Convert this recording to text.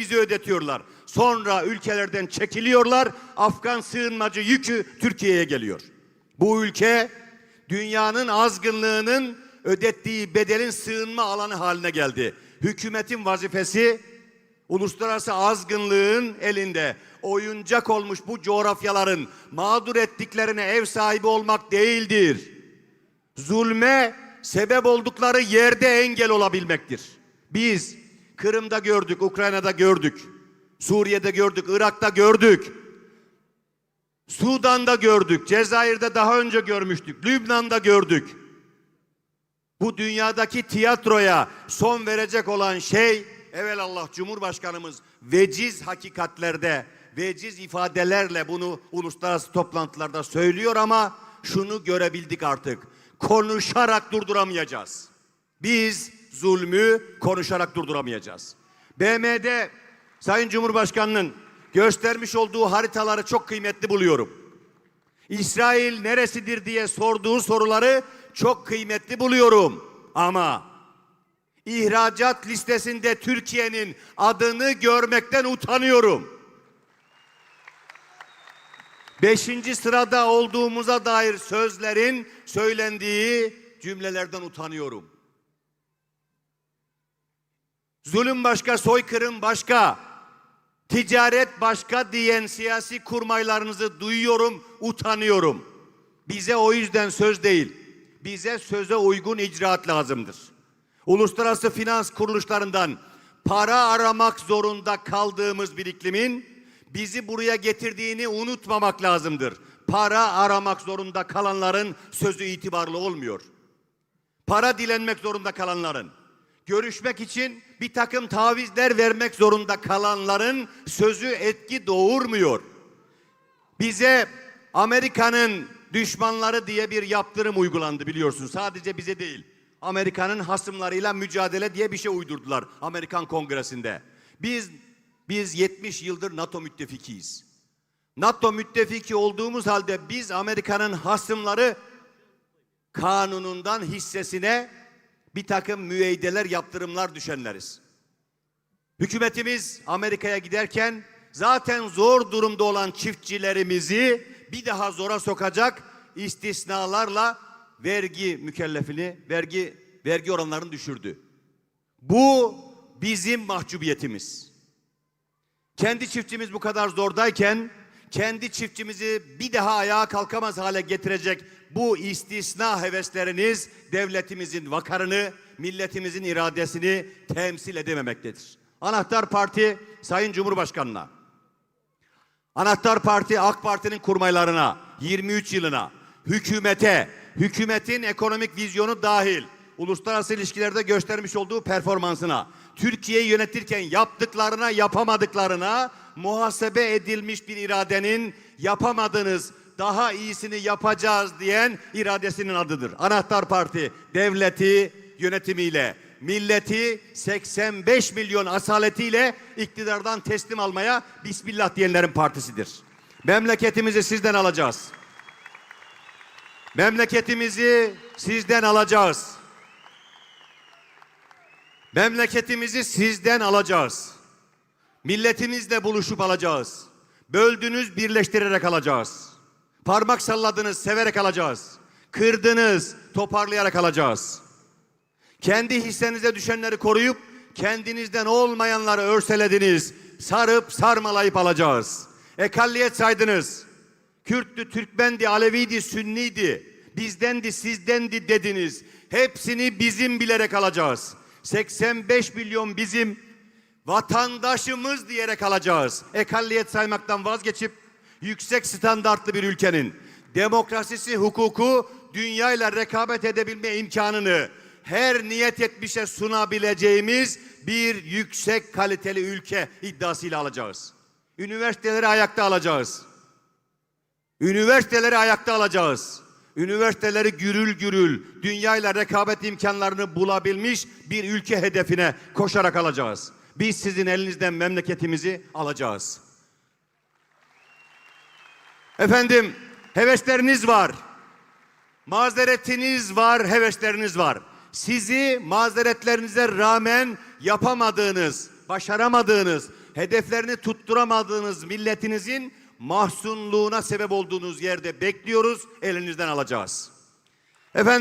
bize ödetiyorlar. Sonra ülkelerden çekiliyorlar. Afgan sığınmacı yükü Türkiye'ye geliyor. Bu ülke dünyanın azgınlığının ödettiği bedelin sığınma alanı haline geldi. Hükümetin vazifesi uluslararası azgınlığın elinde oyuncak olmuş bu coğrafyaların mağdur ettiklerine ev sahibi olmak değildir. Zulme sebep oldukları yerde engel olabilmektir. Biz Kırım'da gördük, Ukrayna'da gördük, Suriye'de gördük, Irak'ta gördük. Sudan'da gördük, Cezayir'de daha önce görmüştük, Lübnan'da gördük. Bu dünyadaki tiyatroya son verecek olan şey evelallah Cumhurbaşkanımız veciz hakikatlerde, veciz ifadelerle bunu uluslararası toplantılarda söylüyor ama şunu görebildik artık. Konuşarak durduramayacağız. Biz zulmü konuşarak durduramayacağız. BM'de Sayın Cumhurbaşkanı'nın göstermiş olduğu haritaları çok kıymetli buluyorum. İsrail neresidir diye sorduğu soruları çok kıymetli buluyorum. Ama ihracat listesinde Türkiye'nin adını görmekten utanıyorum. Beşinci sırada olduğumuza dair sözlerin söylendiği cümlelerden utanıyorum. Zulüm başka, soykırım başka, ticaret başka diyen siyasi kurmaylarınızı duyuyorum, utanıyorum. Bize o yüzden söz değil, bize söze uygun icraat lazımdır. Uluslararası finans kuruluşlarından para aramak zorunda kaldığımız bir iklimin bizi buraya getirdiğini unutmamak lazımdır. Para aramak zorunda kalanların sözü itibarlı olmuyor. Para dilenmek zorunda kalanların, görüşmek için bir takım tavizler vermek zorunda kalanların sözü etki doğurmuyor. Bize Amerika'nın düşmanları diye bir yaptırım uygulandı biliyorsun. Sadece bize değil. Amerika'nın hasımlarıyla mücadele diye bir şey uydurdular Amerikan Kongresi'nde. Biz biz 70 yıldır NATO müttefikiyiz. NATO müttefiki olduğumuz halde biz Amerika'nın hasımları kanunundan hissesine bir takım müeydeler, yaptırımlar düşenleriz. Hükümetimiz Amerika'ya giderken zaten zor durumda olan çiftçilerimizi bir daha zora sokacak istisnalarla vergi mükellefini, vergi vergi oranlarını düşürdü. Bu bizim mahcubiyetimiz. Kendi çiftçimiz bu kadar zordayken kendi çiftçimizi bir daha ayağa kalkamaz hale getirecek bu istisna hevesleriniz devletimizin vakarını, milletimizin iradesini temsil edememektedir. Anahtar Parti Sayın Cumhurbaşkanı'na, Anahtar Parti AK Parti'nin kurmaylarına 23 yılına, hükümete, hükümetin ekonomik vizyonu dahil uluslararası ilişkilerde göstermiş olduğu performansına, Türkiye'yi yönetirken yaptıklarına, yapamadıklarına muhasebe edilmiş bir iradenin yapamadınız, daha iyisini yapacağız diyen iradesinin adıdır. Anahtar Parti devleti yönetimiyle, milleti 85 milyon asaletiyle iktidardan teslim almaya Bismillah diyenlerin partisidir. Memleketimizi sizden alacağız. Memleketimizi sizden alacağız. Memleketimizi sizden alacağız. Milletimizle buluşup alacağız. Böldünüz, birleştirerek alacağız. Parmak salladınız, severek alacağız. Kırdınız, toparlayarak alacağız. Kendi hissenize düşenleri koruyup kendinizden olmayanları örselediniz. Sarıp sarmalayıp alacağız. Ekalliyet saydınız. Kürttü, Türkmendi, Aleviydi, Sünniydi. Bizdendi, sizdendi dediniz. Hepsini bizim bilerek alacağız. 85 milyon bizim vatandaşımız diyerek alacağız. Ekalliyet saymaktan vazgeçip yüksek standartlı bir ülkenin demokrasisi, hukuku dünyayla rekabet edebilme imkanını her niyet etmişe sunabileceğimiz bir yüksek kaliteli ülke iddiasıyla alacağız. Üniversiteleri ayakta alacağız. Üniversiteleri ayakta alacağız. Üniversiteleri gürül gürül dünyayla rekabet imkanlarını bulabilmiş bir ülke hedefine koşarak alacağız. Biz sizin elinizden memleketimizi alacağız. Efendim hevesleriniz var. Mazeretiniz var, hevesleriniz var. Sizi mazeretlerinize rağmen yapamadığınız, başaramadığınız, hedeflerini tutturamadığınız milletinizin mahzunluğuna sebep olduğunuz yerde bekliyoruz, elinizden alacağız. Efendim